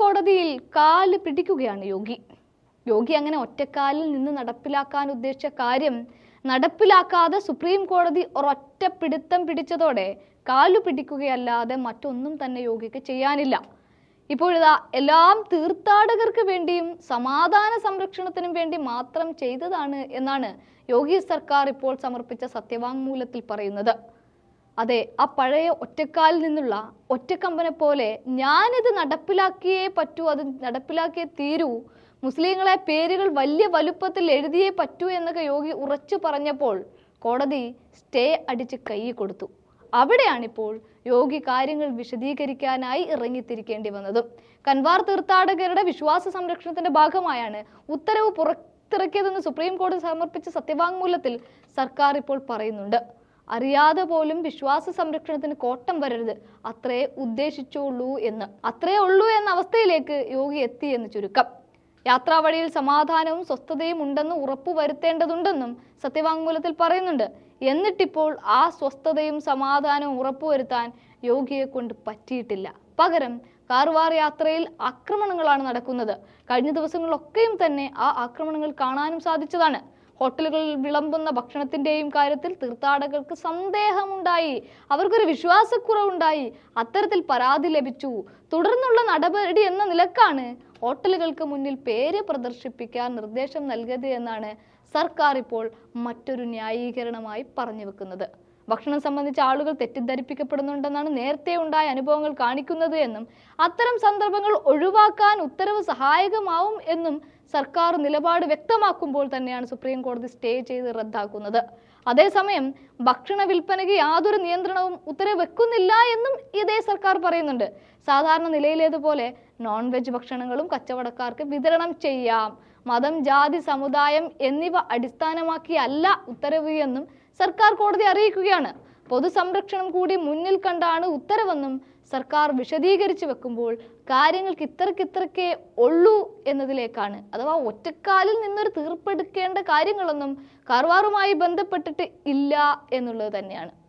കോടതിയിൽ കാൽ പിടിക്കുകയാണ് യോഗി. യോഗി അങ്ങനെ ഒറ്റക്കാലിൽ നിന്ന് നടപ്പിലാക്കാൻ ഉദ്ദേശിച്ച കാര്യം നടപ്പിലാക്കാതെ സുപ്രീം കോടതി ഒരൊറ്റ പിടുത്തം പിടിച്ചതോടെ കാലു പിടിക്കുകയല്ലാതെ മറ്റൊന്നും തന്നെ യോഗിക്ക് ചെയ്യാനില്ല. ഇപ്പോഴിതാ എല്ലാം തീർത്ഥാടകർക്ക് വേണ്ടിയും സമാധാന സംരക്ഷണത്തിനും വേണ്ടി മാത്രം ചെയ്തതാണ് എന്നാണ് യോഗി സർക്കാർ ഇപ്പോൾ സമർപ്പിച്ച സത്യവാങ്മൂലത്തിൽ പറയുന്നത്. അതെ ആ പഴയ ഒറ്റക്കാലിൽ നിന്നുള്ള ഒറ്റക്കമ്പനെ പോലെ ഞാനിത് നടപ്പിലാക്കിയേ പറ്റൂ അത് നടപ്പിലാക്കിയേ തീരൂ. മുസ്ലിങ്ങളെ പേരുകൾ വലിയ വലുപ്പത്തിൽ എഴുതിയേ പറ്റൂ എന്നൊക്കെ യോഗി ഉറച്ചു പറഞ്ഞപ്പോൾ കോടതി സ്റ്റേ അടിച്ച് കൈ കൊടുത്തു. അവിടെയാണിപ്പോൾ യോഗി കാര്യങ്ങൾ വിശദീകരിക്കാനായി ഇറങ്ങിത്തിരിക്കേണ്ടി വന്നത്. കൻവാർ തീർത്ഥാടകരുടെ വിശ്വാസ സംരക്ഷണത്തിന്റെ ഭാഗമായാണ് ഉത്തരവ് പുറത്തിറക്കിയതെന്ന് സുപ്രീം കോടതി സമർപ്പിച്ച സത്യവാങ്മൂലത്തിൽ സർക്കാർ ഇപ്പോൾ പറയുന്നുണ്ട്. അറിയാതെ പോലും വിശ്വാസ സംരക്ഷണത്തിന് കോട്ടം വരരുത്. അത്രേ ഉദ്ദേശിച്ചുള്ളൂ എന്ന്. അത്രേ ഉള്ളൂ എന്ന അവസ്ഥയിലേക്ക് യോഗി എത്തി എന്ന് ചുരുക്കം. യാത്രാവഴിയിൽ സമാധാനവും സ്വസ്ഥതയും ഉണ്ടെന്ന് ഉറപ്പുവരുത്തേണ്ടതുണ്ടെന്നും സത്യവാങ്മൂലത്തിൽ പറയുന്നുണ്ട്. എന്നിട്ടിപ്പോൾ ആ സ്വസ്ഥതയും സമാധാനവും ഉറപ്പുവരുത്താൻ യോഗിയെ കൊണ്ട് പറ്റിയിട്ടില്ല. പകരം കാർവാർ യാത്രയിൽ ആക്രമണങ്ങളാണ് നടക്കുന്നത്. കഴിഞ്ഞ ദിവസങ്ങളിലൊക്കെയും തന്നെ ആ ആക്രമണങ്ങൾ കാണാനും സാധിച്ചതാണ്. ഹോട്ടലുകളിൽ വിളമ്പുന്ന ഭക്ഷണത്തിന്റെയും കാര്യത്തിൽ തീർത്ഥാടകർക്ക് സന്ദേഹമുണ്ടായി. അവർക്കൊരു വിശ്വാസക്കുറവുണ്ടായി. അത്തരത്തിൽ പരാതി ലഭിച്ചു. തുടർന്നുള്ള നടപടി എന്ന നിലക്കാണ് ഹോട്ടലുകൾക്ക് മുന്നിൽ പേര് പ്രദർശിപ്പിക്കാൻ നിർദ്ദേശം നൽകിയത് എന്നാണ് സർക്കാർ ഇപ്പോൾ മറ്റൊരു ന്യായീകരണമായി പറഞ്ഞു വെക്കുന്നത് ഭക്ഷണം സംബന്ധിച്ച് ആളുകൾ തെറ്റിദ്ധരിപ്പിക്കപ്പെടുന്നുണ്ടെന്നാണ് നേരത്തെ ഉണ്ടായ അനുഭവങ്ങൾ കാണിക്കുന്നത് എന്നും അത്തരം സന്ദർഭങ്ങൾ ഒഴിവാക്കാൻ ഉത്തരവ് സഹായകമാവും എന്നും സർക്കാർ നിലപാട് വ്യക്തമാക്കുമ്പോൾ തന്നെയാണ് സുപ്രീം കോടതി സ്റ്റേ ചെയ്ത് റദ്ദാക്കുന്നത്. അതേസമയം ഭക്ഷണ വിൽപ്പനയ്ക്ക് യാതൊരു നിയന്ത്രണവും ഉത്തരവ് വെക്കുന്നില്ല എന്നും ഇതേ സർക്കാർ പറയുന്നുണ്ട്. സാധാരണ നിലയിലേതുപോലെ നോൺ വെജ് ഭക്ഷണങ്ങളും കച്ചവടക്കാർക്ക് വിതരണം ചെയ്യാം. മതം ജാതി സമുദായം എന്നിവ അടിസ്ഥാനമാക്കിയല്ല ഉത്തരവ് എന്നും സർക്കാർ കോടതി അറിയിക്കുകയാണ്. പൊതുസംരക്ഷണം കൂടി മുന്നിൽ കണ്ടാണ് ഉത്തരവെന്നും സർക്കാർ വിശദീകരിച്ചു വെക്കുമ്പോൾ കാര്യങ്ങൾക്ക് ഇത്രക്കിത്രക്കേ ഉള്ളൂ എന്നതിലേക്കാണ്. അഥവാ ഒറ്റക്കാലിൽ നിന്നൊരു തീർപ്പെടുക്കേണ്ട കാര്യങ്ങളൊന്നും കാർവാറുമായി ബന്ധപ്പെട്ടിട്ട് ഇല്ല എന്നുള്ളത് തന്നെയാണ്.